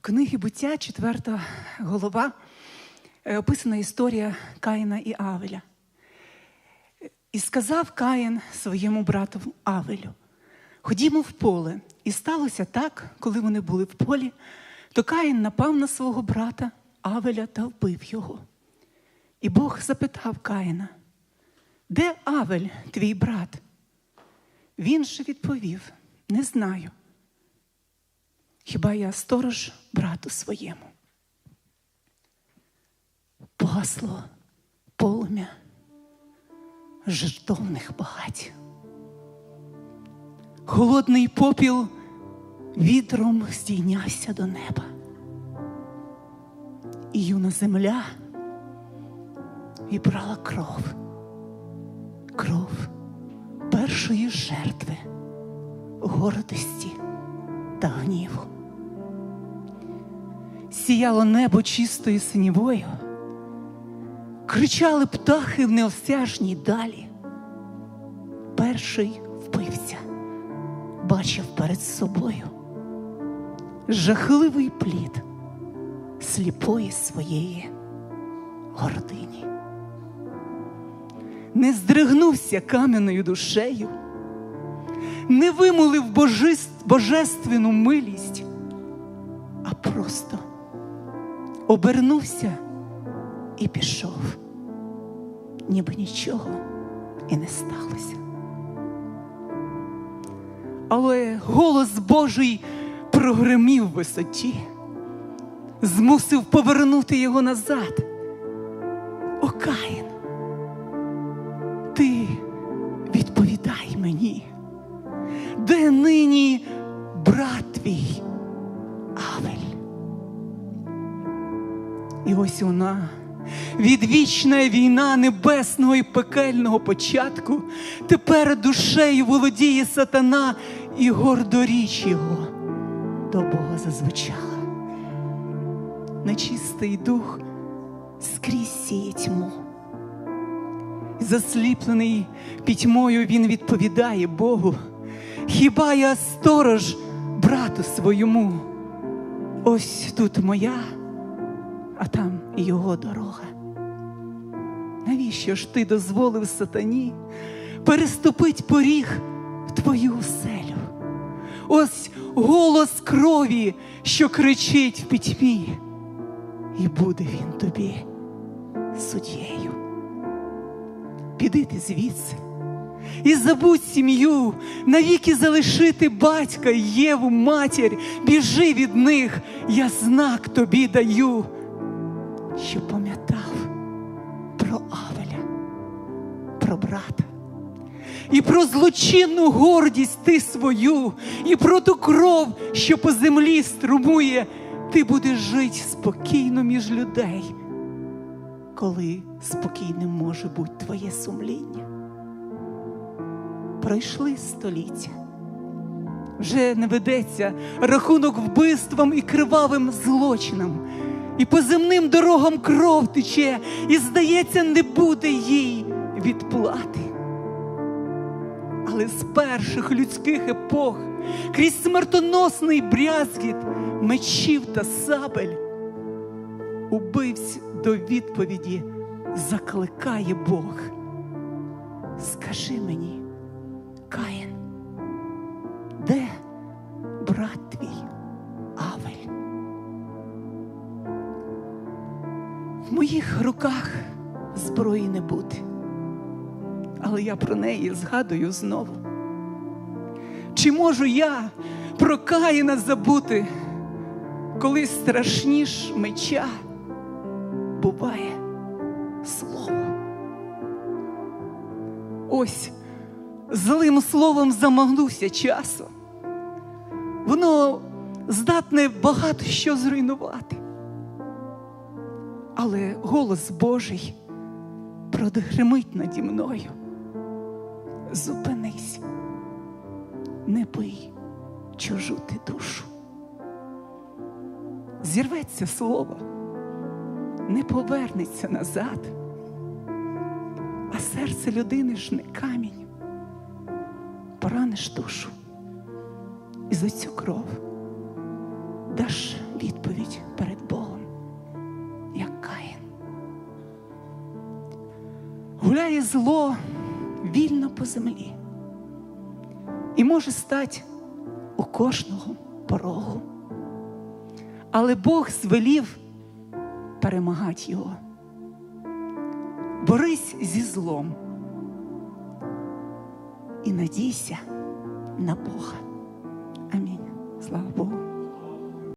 книги буття, четверта голова, е, описана історія Каїна і Авеля. І сказав Каїн своєму брату Авелю: Ходімо в поле. І сталося так, коли вони були в полі, то Каїн напав на свого брата Авеля та вбив його. І Бог запитав Каїна, де Авель, твій брат? Він же відповів: Не знаю. Хіба я сторож брату своєму? Погасло полум'я жертовних багать. Холодний попіл вітром здійнявся до неба. І юна земля вібрала кров, кров першої жертви гордості та гніву. Сіяло небо чистою синівою, кричали птахи в неосяжній далі. Перший вбивця бачив перед собою жахливий плід сліпої своєї гордині. Не здригнувся кам'яною душею, не вимолив божис- божественну милість, а просто обернувся і пішов, ніби нічого і не сталося. Але голос Божий прогремів в висоті, змусив повернути його назад. О, Каїн, ти відповідай мені, де нині брат Авель? І ось вона, відвічна війна небесного і пекельного початку, тепер душею володіє сатана і гордоріч його до Бога зазвучала. Нечистий дух скрізь сіє тьму. Засліплений пітьмою він відповідає Богу. Хіба я сторож брату своєму? Ось тут моя, а там його дорога. Навіщо ж ти дозволив сатані переступить поріг в твою оселю? Ось голос крові, що кричить в пітьмі, і буде він тобі суддєю. Піди ти звідси і забудь сім'ю, навіки залишити батька, Єву, матір, біжи від них, я знак тобі даю, що пам'ятав про Авеля, про брата. І про злочинну гордість ти свою, і про ту кров, що по землі струмує, ти будеш жити спокійно між людей, коли спокійним може бути твоє сумління. Пройшли століття, вже не ведеться рахунок вбивствам і кривавим злочинам, і по земним дорогам кров тече, і, здається, не буде їй відплати. Але з перших людських епох, крізь смертоносний брязкіт мечів та сабель, убивць до відповіді закликає Бог. Скажи мені, Каїн, де брат твій Авель? В моїх руках зброї не буде але я про неї згадую знову. Чи можу я про Каїна забути, коли страшніш меча буває слово? Ось злим словом замагнувся часу. Воно здатне багато що зруйнувати. Але голос Божий продгримить наді мною. Зупинись, не бий чужу ти душу. Зірветься слово, не повернеться назад, а серце людини ж не камінь. Пораниш душу і за цю кров даш відповідь перед Богом, як Каїн. Гуляє зло вільно по землі і може стати у кожного порогу. Але Бог звелів перемагати його. Борись зі злом і надійся на Бога. Аминь. Слава Богу.